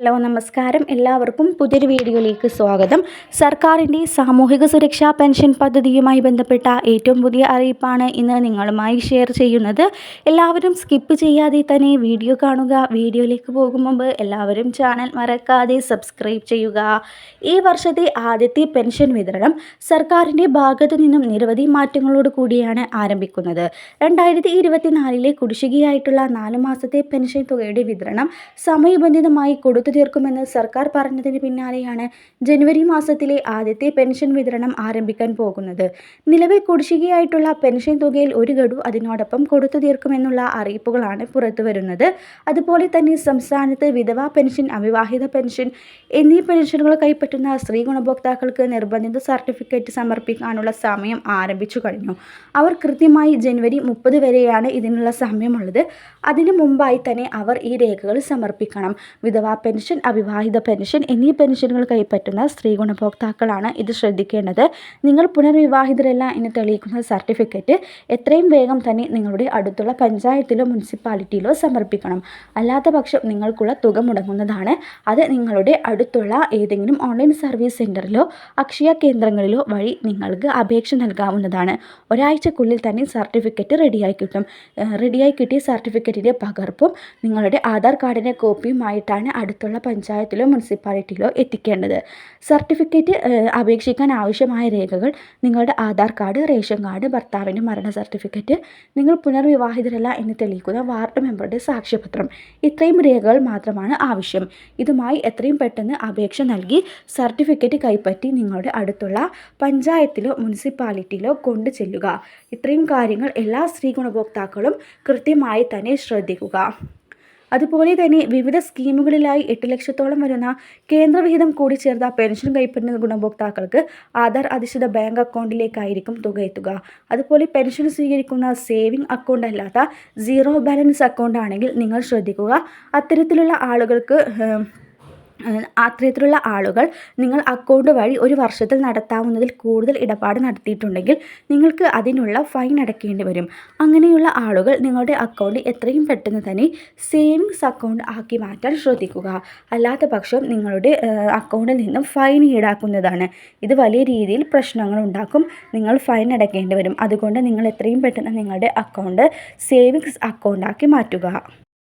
Hello നമസ്കാരം. എല്ലാവർക്കും പുതിയൊരു വീഡിയോയിലേക്ക് സ്വാഗതം. സർക്കാരിന്റെ സാമൂഹിക സുരക്ഷാ പെൻഷൻ പദ്ധതിയുമായി ബന്ധപ്പെട്ട ഏറ്റവും പുതിയ അറിയിപ്പാണ് ഇന്ന് നിങ്ങളുമായി ഷെയർ ചെയ്യുന്നത്. എല്ലാവരും സ്കിപ്പ് ചെയ്യാതെ തന്നെ വീഡിയോ കാണുക. വീഡിയോയിലേക്ക് പോകും മുമ്പ് എല്ലാവരും ചാനൽ മറക്കാതെ സബ്സ്ക്രൈബ് ചെയ്യുക. ഈ വർഷത്തെ ആദ്യത്തെ പെൻഷൻ വിതരണം സർക്കാരിന്റെ ഭാഗത്തു നിന്നും നിരവധി മാറ്റങ്ങളോട് കൂടിയാണ് ആരംഭിക്കുന്നത്. രണ്ടായിരത്തി ഇരുപത്തിനാലിലെ കുടിശ്ശികയായിട്ടുള്ള നാല് മാസത്തെ പെൻഷൻ തുകയുടെ വിതരണം സമയബന്ധിതമായി കൊടുത്തു തീർക്കുമെന്ന് സർക്കാർ പറഞ്ഞതിന് പിന്നാലെയാണ് ജനുവരി മാസത്തിലെ ആദ്യത്തെ പെൻഷൻ വിതരണം ആരംഭിക്കാൻ പോകുന്നത്. നിലവിൽ കുടിശ്ശികയായിട്ടുള്ള പെൻഷൻ തുകയിൽ ഒരു ഗഡു അതിനോടൊപ്പം കൊടുത്തു തീർക്കുമെന്നുള്ള അറിയിപ്പുകളാണ് പുറത്തുവരുന്നത് അതുപോലെ തന്നെ സംസ്ഥാനത്ത് വിധവാ പെൻഷൻ അവിവാഹിത പെൻഷൻ എന്നീ പെൻഷനുകൾ കൈപ്പറ്റുന്ന സ്ത്രീ ഗുണഭോക്താക്കൾക്ക് നിർബന്ധിത സർട്ടിഫിക്കറ്റ് സമർപ്പിക്കാനുള്ള സമയം ആരംഭിച്ചു കഴിഞ്ഞു. അവർ കൃത്യമായി ജനുവരി മുപ്പത് വരെയാണ് ഇതിനുള്ള സമയമുള്ളത്. അതിനു മുമ്പായി തന്നെ അവർ ഈ രേഖകൾ സമർപ്പിക്കണം. വിധവാ പെൻഷൻ അവിവാഹിത പെൻഷൻ എന്നീ പെൻഷനുകൾ കൈപ്പറ്റുന്ന സ്ത്രീ ഗുണഭോക്താക്കളാണ് ഇത് ശ്രദ്ധിക്കേണ്ടത്. നിങ്ങൾ പുനർവിവാഹിതരല്ല എന്ന് തെളിയിക്കുന്ന സർട്ടിഫിക്കറ്റ് എത്രയും വേഗം തന്നെ നിങ്ങളുടെ അടുത്തുള്ള പഞ്ചായത്തിലോ മുനിസിപ്പാലിറ്റിയിലോ സമർപ്പിക്കണം. അല്ലാത്ത പക്ഷം നിങ്ങൾക്കുള്ള തുക മുടങ്ങുന്നതാണ്. അത് നിങ്ങളുടെ അടുത്തുള്ള ഏതെങ്കിലും ഓൺലൈൻ സർവീസ് സെന്ററിലോ അക്ഷയ കേന്ദ്രങ്ങളിലോ വഴി നിങ്ങൾക്ക് അപേക്ഷ നൽകാവുന്നതാണ്. ഒരാഴ്ചക്കുള്ളിൽ തന്നെ സർട്ടിഫിക്കറ്റ് റെഡിയായി കിട്ടും. റെഡിയായി കിട്ടിയ സർട്ടിഫിക്കറ്റിന്റെ പകർപ്പും നിങ്ങളുടെ ആധാർ കാർഡിന്റെ കോപ്പിയുമായിട്ടാണ് അടുത്തുള്ള പഞ്ചായത്തിലോ മുനിസിപ്പാലിറ്റിയിലോ എത്തിക്കേണ്ടത്. സർട്ടിഫിക്കറ്റ് അപേക്ഷിക്കാൻ ആവശ്യമായ രേഖകൾ നിങ്ങളുടെ ആധാർ കാർഡ് റേഷൻ കാർഡ് ഭർത്താവിന്റെ മരണ സർട്ടിഫിക്കറ്റ് നിങ്ങൾ പുനർവിവാഹിതരല്ല എന്ന് തെളിയിക്കുന്ന വാർഡ് മെമ്പറുടെ സാക്ഷ്യപത്രം. ഇത്രയും രേഖകൾ മാത്രമാണ് ആവശ്യം. ഇതുമായി എത്രയും പെട്ടെന്ന് അപേക്ഷ നൽകി സർട്ടിഫിക്കറ്റ് കൈപ്പറ്റി നിങ്ങളുടെ അടുത്തുള്ള പഞ്ചായത്തിലോ മുനിസിപ്പാലിറ്റിയിലോ കൊണ്ടു ചെല്ലുക. ഇത്രയും കാര്യങ്ങൾ എല്ലാ സ്ത്രീ ഗുണഭോക്താക്കളും കൃത്യമായി തന്നെ ശ്രദ്ധിക്കുക. അതുപോലെ തന്നെ വിവിധ സ്കീമുകളിലായി എട്ട് ലക്ഷത്തോളം വരുന്ന കേന്ദ്രവിഹിതം കൂടി ചേർത്ത പെൻഷൻ കൈപ്പറ്റുന്ന ഗുണഭോക്താക്കൾക്ക് ആധാർ അധിഷ്ഠിത ബാങ്ക് അക്കൗണ്ടിലേക്കായിരിക്കും തുക എത്തുക. അതുപോലെ പെൻഷൻ സ്വീകരിക്കുന്ന സേവിംഗ് അക്കൗണ്ട് അല്ലാത്ത സീറോ ബാലൻസ് അക്കൗണ്ട് ആണെങ്കിൽ നിങ്ങൾ ശ്രദ്ധിക്കുക. അത്തരത്തിലുള്ള ആളുകൾക്ക് അത്തരത്തിലുള്ള ആളുകൾ നിങ്ങൾ അക്കൗണ്ട് വഴി ഒരു വർഷത്തിൽ നടത്താവുന്നതിൽ കൂടുതൽ ഇടപാട് നടത്തിയിട്ടുണ്ടെങ്കിൽ നിങ്ങൾക്ക് അതിനുള്ള ഫൈൻ അടയ്ക്കേണ്ടി വരും. അങ്ങനെയുള്ള ആളുകൾ നിങ്ങളുടെ അക്കൗണ്ട് എത്രയും പെട്ടെന്ന് തന്നെ സേവിങ്സ് അക്കൗണ്ട് ആക്കി മാറ്റാൻ ശ്രദ്ധിക്കുക. അല്ലാത്ത പക്ഷം നിങ്ങളുടെ അക്കൗണ്ടിൽ നിന്നും ഫൈൻ ഈടാക്കുന്നതാണ്. ഇത് വലിയ രീതിയിൽ പ്രശ്നങ്ങൾ ഉണ്ടാക്കും. നിങ്ങൾ ഫൈൻ അടയ്ക്കേണ്ടി വരും. അതുകൊണ്ട് നിങ്ങൾ എത്രയും പെട്ടെന്ന് നിങ്ങളുടെ അക്കൗണ്ട് സേവിങ്സ് അക്കൗണ്ടാക്കി മാറ്റുക.